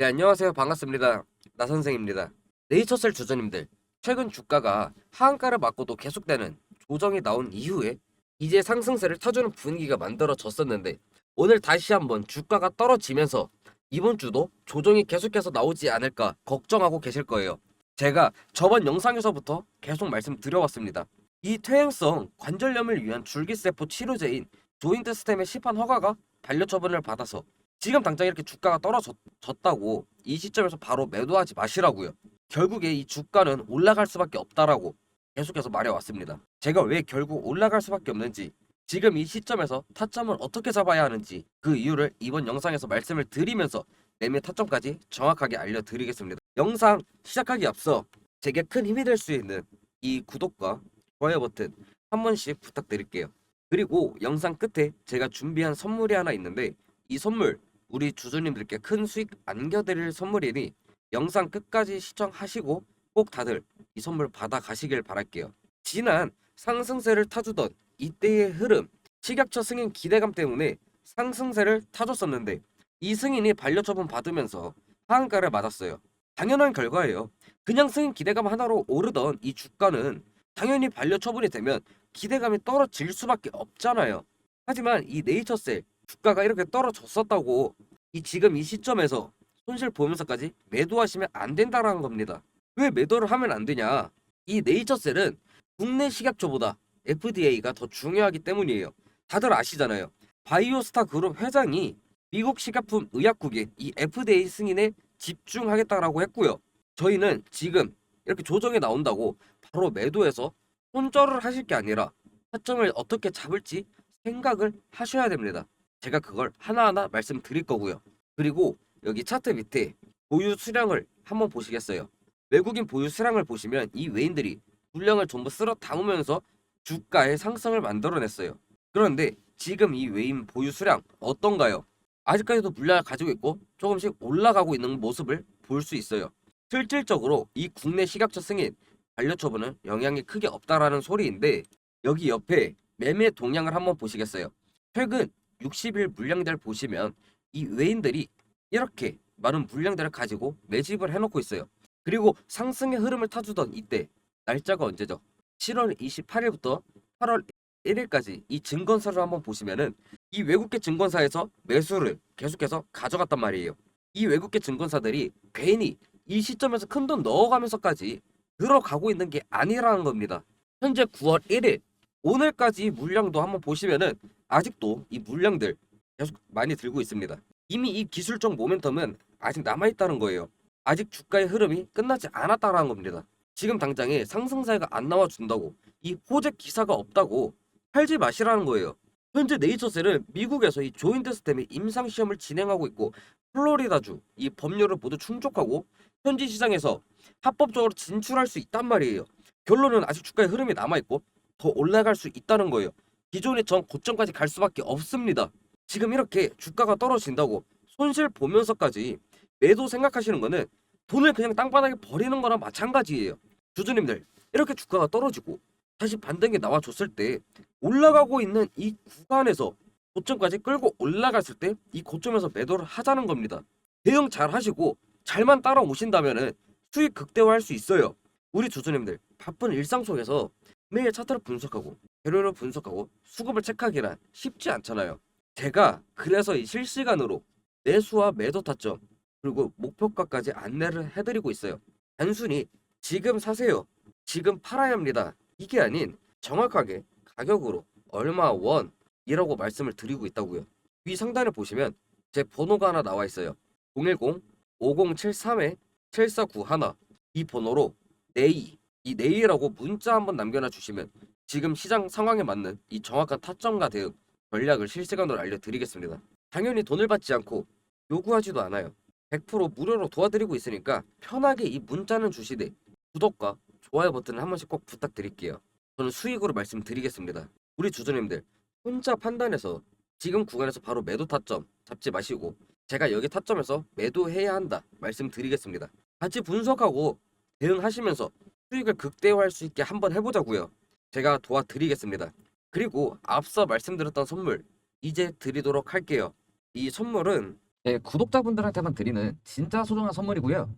네, 안녕하세요. 반갑습니다. 나 선생입니다. 네이처셀 주주님들, 최근 주가가 하한가를 맞고도 계속되는 조정이 나온 이후에 이제 상승세를 타주는 분위기가 만들어졌었는데 오늘 다시 한번 주가가 떨어지면서 이번 주도 조정이 계속해서 나오지 않을까 걱정하고 계실 거예요. 제가 저번 영상에서부터 계속 말씀드려왔습니다. 이 퇴행성 관절염을 위한 줄기세포 치료제인 조인트 스템의 시판 허가가 반려 처분을 받아서 지금 당장 이렇게 주가가 떨어졌다고 이 시점에서 바로 매도하지 마시라고요. 결국에 이 주가는 올라갈 수밖에 없다라고 계속해서 말해왔습니다. 제가 왜 결국 올라갈 수밖에 없는지 지금 이 시점에서 타점을 어떻게 잡아야 하는지 그 이유를 이번 영상에서 말씀을 드리면서 매매 타점까지 정확하게 알려드리겠습니다. 영상 시작하기 앞서 제게 큰 힘이 될 수 있는 이 구독과 좋아요 버튼 한 번씩 부탁드릴게요. 그리고 영상 끝에 제가 준비한 선물이 하나 있는데 이 선물 우리 주주님들께 큰 수익 안겨드릴 선물이니 영상 끝까지 시청하시고 꼭 다들 이 선물 받아 가시길 바랄게요. 지난 상승세를 타주던 이때의 흐름, 식약처 승인 기대감 때문에 상승세를 타줬었는데 이 승인이 반려 처분 받으면서 하한가를 맞았어요. 당연한 결과예요. 그냥 승인 기대감 하나로 오르던 이 주가는 당연히 반려 처분이 되면 기대감이 떨어질 수밖에 없잖아요. 하지만 이 네이처셀 주가가 이렇게 떨어졌었다고 이 지금 이 시점에서 손실 보면서까지 매도하시면 안 된다라는 겁니다. 왜 매도를 하면 안 되냐? 이 네이처셀은 국내 식약처보다 FDA가 더 중요하기 때문이에요. 다들 아시잖아요. 바이오스타 그룹 회장이 미국 식약품 의약국인 이 FDA 승인에 집중하겠다라고 했고요. 저희는 지금 이렇게 조정이 나온다고 바로 매도해서 손절을 하실 게 아니라 타점을 어떻게 잡을지 생각을 하셔야 됩니다. 제가 그걸 하나하나 말씀드릴 거고요. 그리고 여기 차트 밑에 보유 수량을 한번 보시겠어요. 외국인 보유 수량을 보시면 이 외인들이 물량을 전부 쓸어 담으면서 주가의 상승을 만들어냈어요. 그런데 지금 이 외인 보유 수량 어떤가요? 아직까지도 물량을 가지고 있고 조금씩 올라가고 있는 모습을 볼 수 있어요. 실질적으로 이 국내 식약처 승인 반려처분은 영향이 크게 없다라는 소리인데 여기 옆에 매매 동향을 한번 보시겠어요. 최근 60일 물량들 보시면 이 외인들이 이렇게 많은 물량들을 가지고 매집을 해놓고 있어요. 그리고 상승의 흐름을 타주던 이때 날짜가 언제죠? 7월 28일부터 8월 1일까지 이 증권사를 한번 보시면은 이 외국계 증권사에서 매수를 계속해서 가져갔단 말이에요. 이 외국계 증권사들이 괜히 이 시점에서 큰 돈 넣어가면서까지 들어가고 있는 게 아니라는 겁니다. 현재 9월 1일 오늘까지 물량도 한번 보시면은 아직도 이 물량들 계속 많이 들고 있습니다. 이미 이 기술적 모멘텀은 아직 남아있다는 거예요. 아직 주가의 흐름이 끝나지 않았다라는 겁니다. 지금 당장에 상승세가 안 나와준다고 이 호재 기사가 없다고 팔지 마시라는 거예요. 현재 네이처셀은 미국에서 이 조인트 스템의 임상 시험을 진행하고 있고 플로리다주 이 법률을 모두 충족하고 현지 시장에서 합법적으로 진출할 수 있단 말이에요. 결론은 아직 주가의 흐름이 남아 있고 더 올라갈 수 있다는 거예요. 기존의 전 고점까지 갈 수밖에 없습니다. 지금 이렇게 주가가 떨어진다고 손실 보면서까지 매도 생각하시는 거는 돈을 그냥 땅바닥에 버리는 거나 마찬가지예요. 주주님들 이렇게 주가가 떨어지고 다시 반등이 나와줬을 때 올라가고 있는 이 구간에서 고점까지 끌고 올라갔을 때 이 고점에서 매도를 하자는 겁니다. 대응 잘 하시고 잘만 따라오신다면은 수익 극대화할 수 있어요. 우리 주주님들 바쁜 일상 속에서 매일 차트를 분석하고 재료를 분석하고 수급을 체크하기란 쉽지 않잖아요. 제가 그래서 이 실시간으로 매수와 매도 타점 그리고 목표가까지 안내를 해드리고 있어요. 단순히 지금 사세요. 지금 팔아야 합니다. 이게 아닌 정확하게 가격으로 얼마 원이라고 말씀을 드리고 있다고요. 위 상단에 보시면 제 번호가 하나 나와 있어요. 010-5073-7491. 이 번호로 네이, 이 네이라고 문자 한번 남겨놔 주시면 지금 시장 상황에 맞는 이 정확한 타점과 대응 전략을 실시간으로 알려드리겠습니다. 당연히 돈을 받지 않고 요구하지도 않아요. 100% 무료로 도와드리고 있으니까 편하게 이 문자는 주시되 구독과 좋아요 버튼을 한 번씩 꼭 부탁드릴게요. 저는 수익으로 말씀드리겠습니다. 우리 주주님들 혼자 판단해서 지금 구간에서 바로 매도 타점 잡지 마시고 제가 여기 타점에서 매도해야 한다 말씀드리겠습니다. 같이 분석하고 대응하시면서 수익을 극대화할 수 있게 한번 해보자고요. 제가 도와드리겠습니다. 그리고 앞서 말씀드렸던 선물 이제 드리도록 할게요. 이 선물은 제 구독자분들한테만 드리는 진짜 소중한 선물이고요.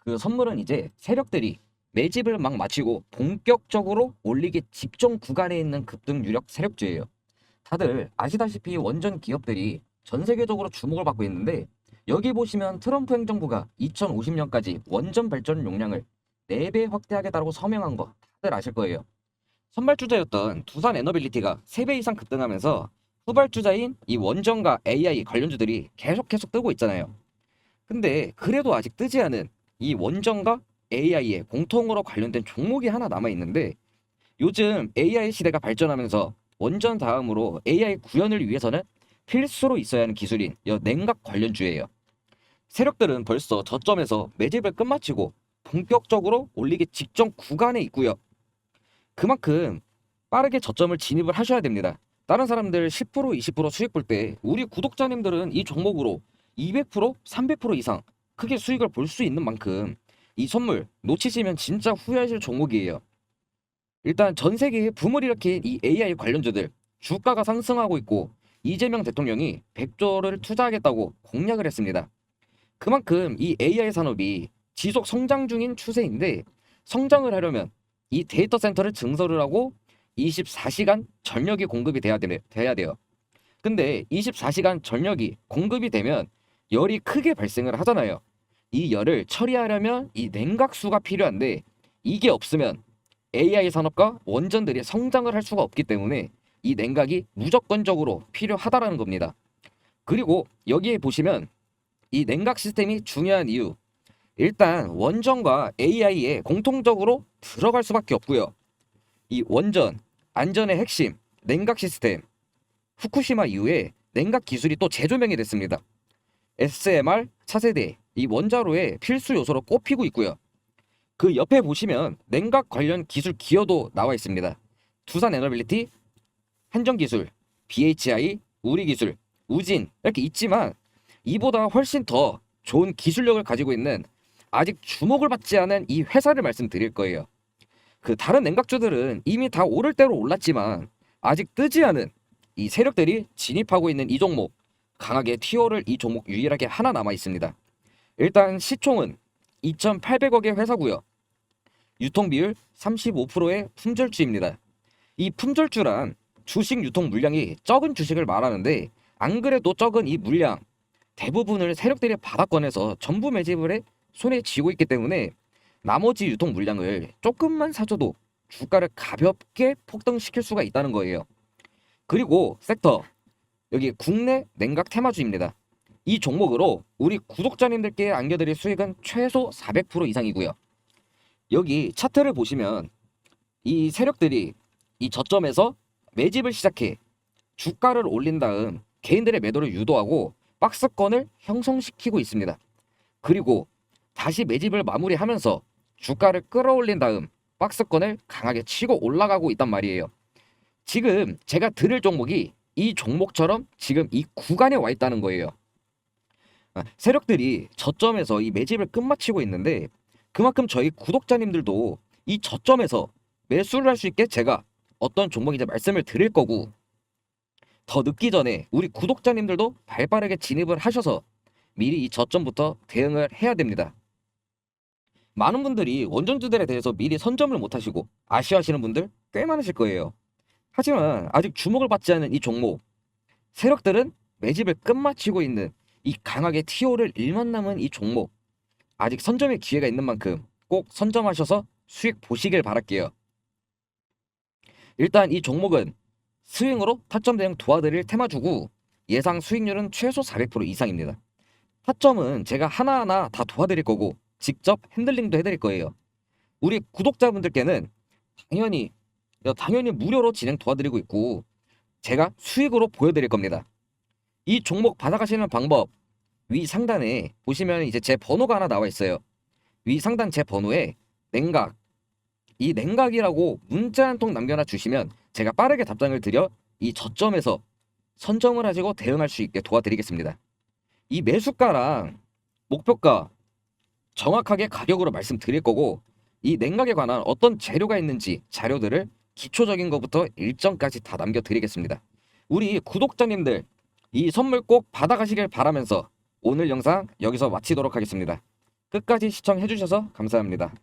그 선물은 이제 세력들이 매집을 막 마치고 본격적으로 올리기 직전 구간에 있는 급등 유력 세력주예요. 다들 아시다시피 원전 기업들이 전 세계적으로 주목을 받고 있는데 여기 보시면 트럼프 행정부가 2050년까지 원전 발전 용량을 4배 확대하겠다고 서명한 거 다들 아실 거예요. 선발주자였던 두산 에너빌리티가 3배 이상 급등하면서 후발주자인 이 원전과 AI 관련주들이 계속 계속 뜨고 있잖아요. 근데 그래도 아직 뜨지 않은 이 원전과 AI에 공통으로 관련된 종목이 하나 남아 있는데 요즘 AI 시대가 발전하면서 원전 다음으로 AI 구현을 위해서는 필수로 있어야 하는 기술인 여 냉각 관련주예요. 세력들은 벌써 저점에서 매집을 끝마치고 본격적으로 올리기 직전 구간에 있고요. 그만큼 빠르게 저점을 진입을 하셔야 됩니다. 다른 사람들 10% 20% 수익 볼 때 우리 구독자님들은 이 종목으로 200% 300% 이상 크게 수익을 볼 수 있는 만큼 이 선물 놓치시면 진짜 후회하실 종목이에요. 일단 전 세계에 붐을 일으킨 이 AI 관련주들 주가가 상승하고 있고 이재명 대통령이 100조를 투자하겠다고 공약을 했습니다. 그만큼 이 AI 산업이 지속 성장 중인 추세인데 성장을 하려면 이 데이터 센터를 증설을 하고 24시간 전력이 공급이 돼야, 되, 돼야 돼요. 근데 24시간 전력이 공급이 되면 열이 크게 발생을 하잖아요. 이 열을 처리하려면 이 냉각수가 필요한데 이게 없으면 AI 산업과 원전들이 성장을 할 수가 없기 때문에 이 냉각이 무조건적으로 필요하다라는 겁니다. 그리고 여기에 보시면 이 냉각 시스템이 중요한 이유 일단 원전과 AI에 공통적으로 들어갈 수밖에 없고요. 이 원전 안전의 핵심 냉각 시스템 후쿠시마 이후에 냉각 기술이 또 재조명이 됐습니다. SMR 차세대 이 원자로의 필수 요소로 꼽히고 있고요. 그 옆에 보시면 냉각 관련 기술 기여도 나와 있습니다. 두산 에너빌리티, 한정기술, BHI, 우리기술, 우진 이렇게 있지만 이보다 훨씬 더 좋은 기술력을 가지고 있는 아직 주목을 받지 않은 이 회사를 말씀드릴 거예요. 그 다른 냉각주들은 이미 다 오를 대로 올랐지만 아직 뜨지 않은 이 세력들이 진입하고 있는 이 종목 강하게 티오를 이 종목 유일하게 하나 남아 있습니다. 일단 시총은 2,800억의 회사고요. 유통 비율 35%의 품절주입니다. 이 품절주란 주식 유통 물량이 적은 주식을 말하는데 안 그래도 적은 이 물량 대부분을 세력들이 바닥권에서 전부 매집을 해 손에 쥐고 있기 때문에 나머지 유통 물량을 조금만 사줘도 주가를 가볍게 폭등시킬 수가 있다는 거예요. 그리고 섹터 여기 국내 냉각 테마주입니다. 이 종목으로 우리 구독자님들께 안겨드릴 수익은 최소 400% 이상이고요. 여기 차트를 보시면 이 세력들이 이 저점에서 매집을 시작해 주가를 올린 다음 개인들의 매도를 유도하고 박스권을 형성시키고 있습니다. 그리고 다시 매집을 마무리하면서 주가를 끌어올린 다음 박스권을 강하게 치고 올라가고 있단 말이에요. 지금 제가 들을 종목이 이 종목처럼 지금 이 구간에 와 있다는 거예요. 아, 세력들이 저점에서 이 매집을 끝마치고 있는데 그만큼 저희 구독자님들도 이 저점에서 매수를 할 수 있게 제가 어떤 종목인지 말씀을 드릴 거고 더 늦기 전에 우리 구독자님들도 발빠르게 진입을 하셔서 미리 이 저점부터 대응을 해야 됩니다. 많은 분들이 원전주들에 대해서 미리 선점을 못 하시고 아쉬워하시는 분들 꽤 많으실 거예요. 하지만 아직 주목을 받지 않은 이 종목 세력들은 매집을 끝마치고 있는 이 강하게 TO를 1만 남은 이 종목 아직 선점의 기회가 있는 만큼 꼭 선점하셔서 수익 보시길 바랄게요. 일단 이 종목은 스윙으로 타점 대응 도와드릴 테마주고 예상 수익률은 최소 400% 이상입니다. 타점은 제가 하나하나 다 도와드릴 거고 직접 핸들링도 해드릴 거예요. 우리 구독자분들께는 당연히 당연히 무료로 진행 도와드리고 있고 제가 수익으로 보여드릴 겁니다. 이 종목 받아가시는 방법 위 상단에 보시면 이제 제 번호가 하나 나와 있어요. 위 상단 제 번호에 냉각 이 냉각이라고 문자 한 통 남겨놔 주시면 제가 빠르게 답장을 드려 이 저점에서 선점을 하시고 대응할 수 있게 도와드리겠습니다. 이 매수가랑 목표가 정확하게 가격으로 말씀드릴 거고 이 냉각에 관한 어떤 재료가 있는지 자료들을 기초적인 것부터 일정까지 다 남겨드리겠습니다. 우리 구독자님들 이 선물 꼭 받아가시길 바라면서 오늘 영상 여기서 마치도록 하겠습니다. 끝까지 시청해주셔서 감사합니다.